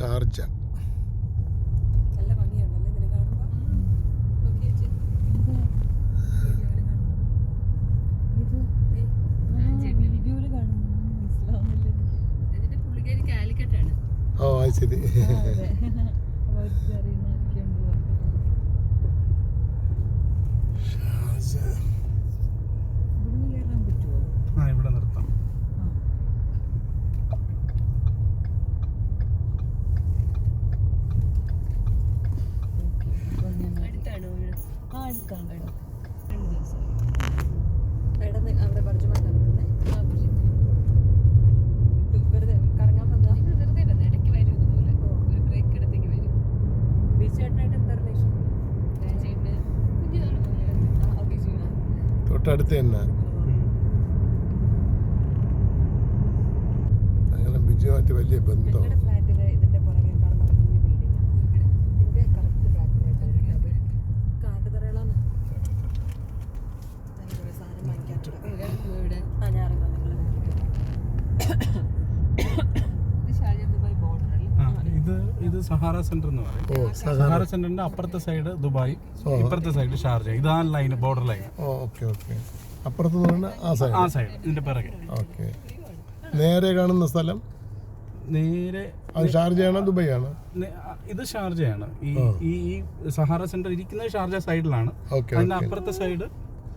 Sharjah. ഓ അത് ശരി. തൊട്ടടുത്ത് തന്നെ. അങ്ങനെ ബിജുമായിട്ട് വലിയ ബന്ധം. ഫ്ലാറ്റിലെ ഇതിന്റെ പുറകെ കാണുന്ന വലിയ ബിൽഡിംഗ് ഇതിന്റെ കറക്റ്റ് ബാക്കിലായിട്ട് കാട്ടുതറകളാണ് സാധനം വാങ്ങിക്കാറുണ്ട് ഇവിടെ ആ ഞാൻ അറിയാം നിങ്ങൾ ഇത് ഷാജ ദുബായ് ബോർഡർ അല്ലേ ആ ഇത് ഇത് സഹാറ സെന്റർ എന്ന് പറയും. സഹാര സഹാറ സെന്ററിന്റെ അപ്പുറത്തെ സൈഡ് ദുബായ് ഇപ്പുറത്തെ സൈഡ് ഷാർജ. ഇതാ line border line oh okay okay. അപ്പുറത്ത് ആ സൈഡ് ആ സൈഡ് ഇതിന്റെ പിറകെ. ഓക്കെ. നേരെ കാണുന്ന സ്ഥലം? നേരെ അത് ഷാർജയാണോ ദുബൈ ആണോ ഇത് ഷാർജയാണ്. ഈ ഈ സഹാര സഹാറ സെന്റർ ഇരിക്കുന്നത് ഷാർജ സൈഡിലാണ് അതിന്റെ അപ്പുറത്തെ സൈഡ്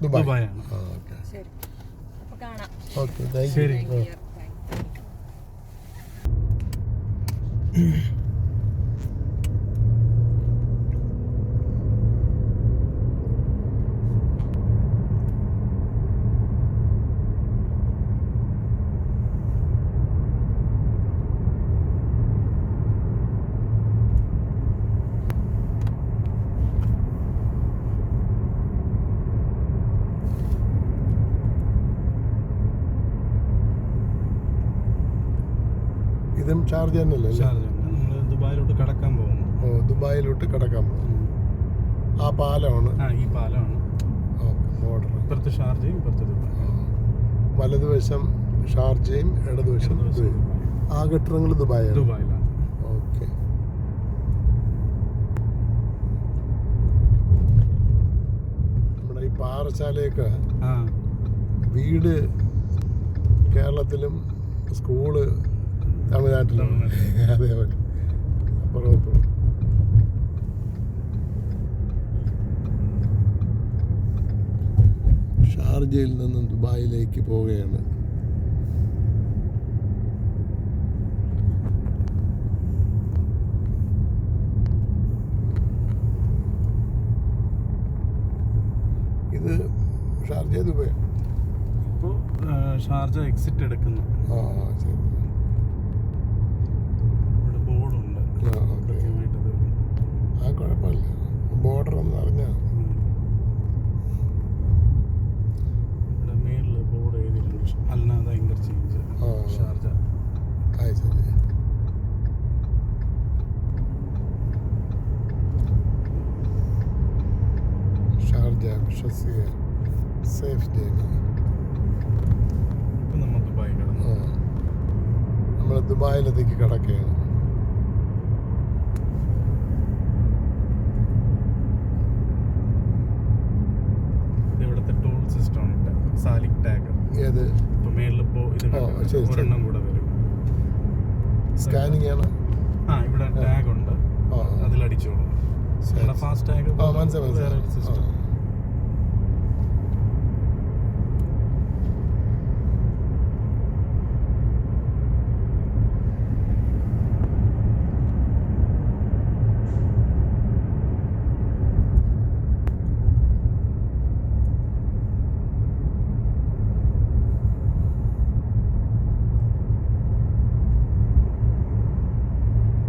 ദുബായ്. ആണ് ആ ഓക്കെ. ശരി. ഇതും ഷാർജ തന്നെയല്ലേ? അല്ലേ? ഷാർജ നമ്മൾ ദുബായിലോട്ട് കടക്കാൻ പോകുന്നു. ഓ ദുബായിലോട്ട് കടക്കാൻ പോകുന്നു. ആ പാലമാണ്? ആ ഈ പാലമാണ്. ബോർഡർ ഇപ്പുറത്ത് ഷാർജയും ഇപ്പുറത്ത് ദുബായ്. വലതുവശം ഷാർജയും ഇടതുവശം ആ കെട്ടിടങ്ങൾ ദുബായ്. ദുബായിലാണ്. ഓക്കെ. നമ്മുടെ ഈ പാറശാലയൊക്കെ വീട് കേരളത്തിലും സ്കൂൾ തമിഴ്നാട്ടിലും അതേപോലെ അപ്പുറം ഇപ്പുറം ഷാർജയിൽ നിന്നും ദുബായിലേക്ക് പോവുകയാണ്. ഇത് ഷാർജ ദുബായ്? ഇപ്പോൾ ഷാർജ എക്സിറ്റ് എടുക്കുന്നു. ആ, ശരി ഇവിടെ ബോർഡുണ്ട് ആ, ഓക്കേ. കൃത്യമായിട്ടത് ആ കുഴപ്പമില്ല ബോർഡർ എന്ന് പറഞ്ഞാൽ ഇവിടെ മേളിൽ ബോർഡ് എഴുതിയിട്ടുണ്ട് അൽനാദ ഇന്റർചേഞ്ച് ആ. ഷാർജ അത് ശരി ഷാർജ വിശ്വസിയ സേഫ് നമ്മൾ ദുബായിലത്തേക്ക് കിടക്കുകയാണ്. സാലിക് ടാഗ് ഏത്. ഒരെണ്ണം കൂടെ വരും. സ്കാനിങ് ആണ്? ആ ഇവിടെ ടാഗ് ഉണ്ട്. അതിലടിച്ചോളൂ. ഫാസ്റ്റ് ടാഗ് മനസ്സിലായി